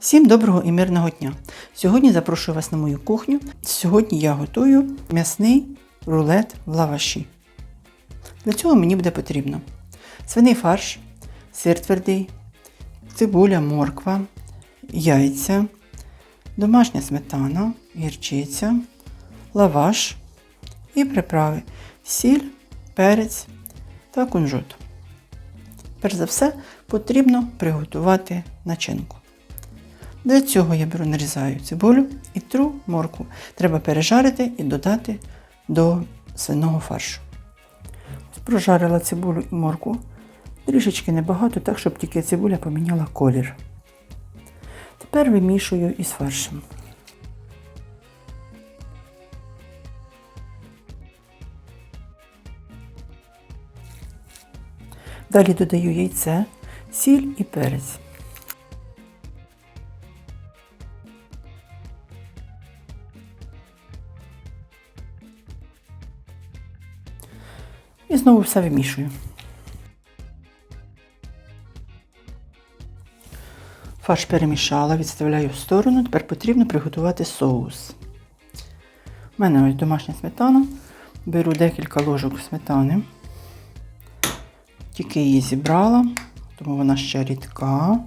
Всім доброго і мирного дня! Сьогодні запрошую вас на мою кухню. Сьогодні я готую м'ясний рулет в лаваші. Для цього мені буде потрібно свиний фарш, сир твердий, цибуля, морква, яйця, домашня сметана, гірчиця, лаваш і приправи, сіль, перець та кунжут. Перш за все, потрібно приготувати начинку. Для цього я беру, нарізаю цибулю і тру моркву. Треба пережарити і додати до свиного фаршу. Прожарила цибулю і моркву. Трішечки небагато, так, щоб тільки цибуля поміняла колір. Тепер вимішую із фаршем. Далі додаю яйце, сіль і перець. Знову все вимішую. Фарш перемішала, відставляю в сторону. Тепер потрібно приготувати соус. У мене ось домашня сметана. Беру декілька ложок сметани. Тільки її зібрала, тому вона ще рідка.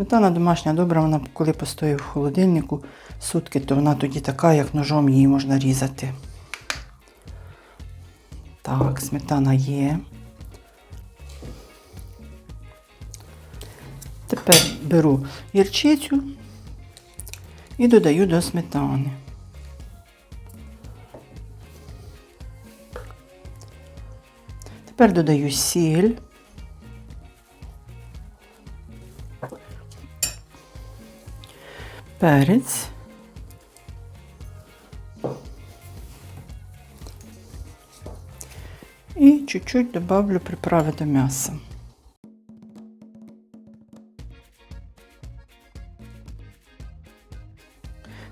Сметана домашня добра, вона коли постоїть в холодильнику сутки, то вона тоді така, як ножом її можна різати. Так, сметана є. Тепер беру гірчицю і додаю до сметани. Тепер додаю сіль. Перець. І чуть-чуть добавлю приправи до м'яса.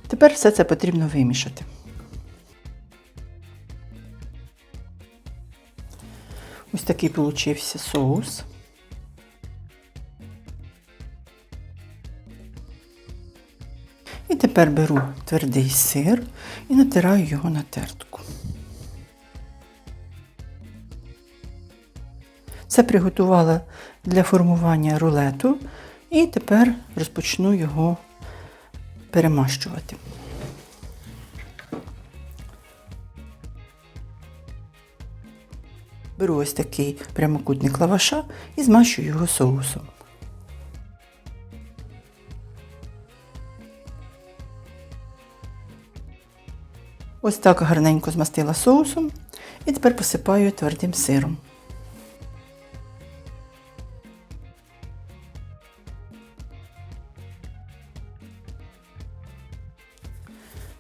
Тепер все це потрібно вимішати. Ось такий получився соус. Тепер беру твердий сир і натираю його на тертку. Це приготувала для формування рулету і тепер розпочну його перемащувати. Беру ось такий прямокутник лаваша і змащую його соусом. Ось так гарненько змастила соусом і тепер посипаю твердим сиром.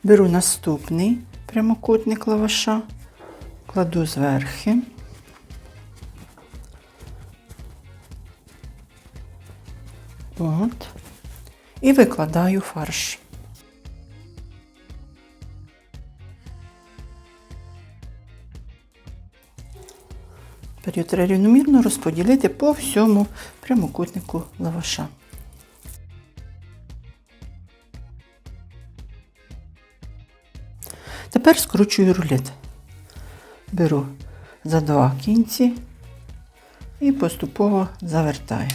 Беру наступний прямокутник лаваша, кладу зверхи. От. І викладаю фарш. Тепер його треба рівномірно розподілити по всьому прямокутнику лаваша. Тепер скручую рулет. Беру за два кінці і поступово завертаю.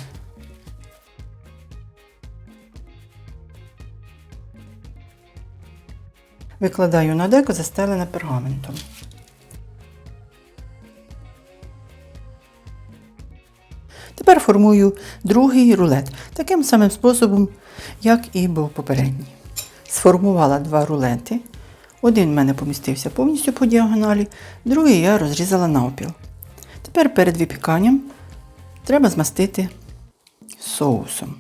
Викладаю на деко, застелене пергаментом. Формую другий рулет таким самим способом, як і був попередній. Сформувала два рулети. Один в мене помістився повністю по діагоналі, другий я розрізала навпіл. Тепер перед випіканням треба змастити соусом.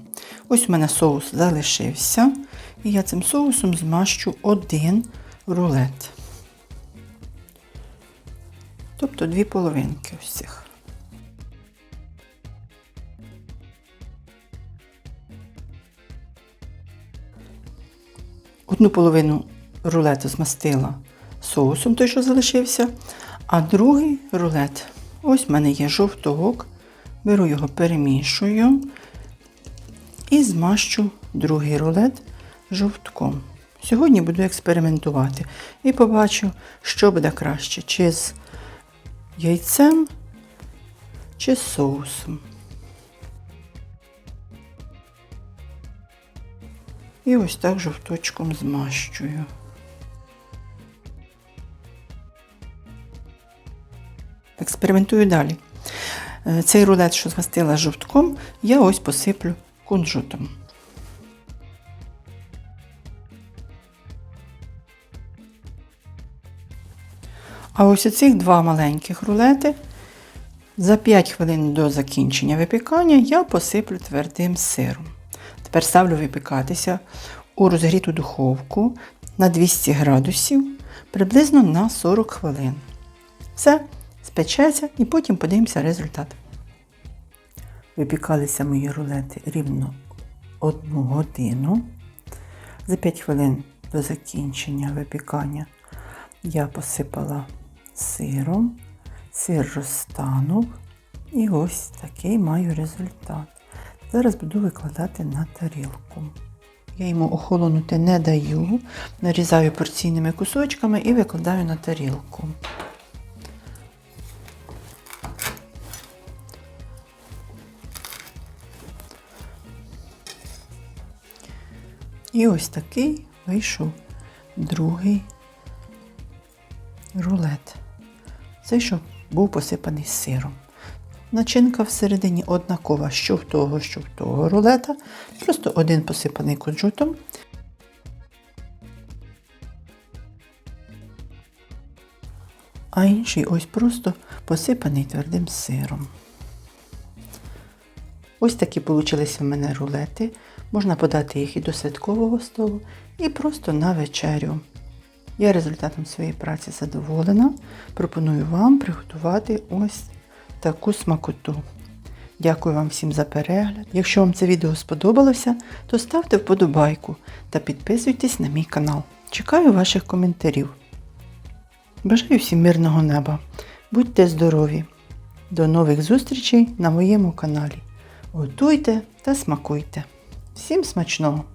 Ось у мене соус залишився, і я цим соусом змащу один рулет. Тобто дві половинки ось цих. Одну половину рулету змастила соусом, той, що залишився, а другий рулет, ось в мене є жовток, Беру його, перемішую і змащу другий рулет жовтком. Сьогодні буду експериментувати і побачу, що буде краще, чи з яйцем, чи з соусом. І ось так жовточком змащую. Експериментую далі. Е, Цей рулет, що змастила жовтком, я ось посиплю кунжутом. А ось оцих два маленьких рулети за 5 хвилин до закінчення випікання я посиплю твердим сиром. Тепер ставлю випікатися у розгріту духовку на 200 градусів приблизно на 40 хвилин. Все, спечеться і потім подивимося результат. Випікалися мої рулети рівно одну годину. За 5 хвилин до закінчення випікання я посипала сиром, сир розтанув і ось такий маю результат. Зараз буду викладати на тарілку. Я йому охолонути не даю, нарізаю порційними кусочками і викладаю на тарілку. І ось такий вийшов другий рулет. Цей, що був посипаний сиром. Начинка всередині однакова, що в того, що в того рулета. Просто один посипаний кунжутом. А інший ось просто посипаний твердим сиром. Ось такі вийшли в мене рулети. Можна подати їх і до святкового столу, і просто на вечерю. Я результатом своєї праці задоволена. Пропоную вам приготувати ось таку смакоту. Дякую вам всім за перегляд. Якщо вам це відео сподобалося, то ставте вподобайку та підписуйтесь на мій канал. Чекаю ваших коментарів. Бажаю всім мирного неба. Будьте здорові! До нових зустрічей на моєму каналі. Готуйте та смакуйте. Всім смачного!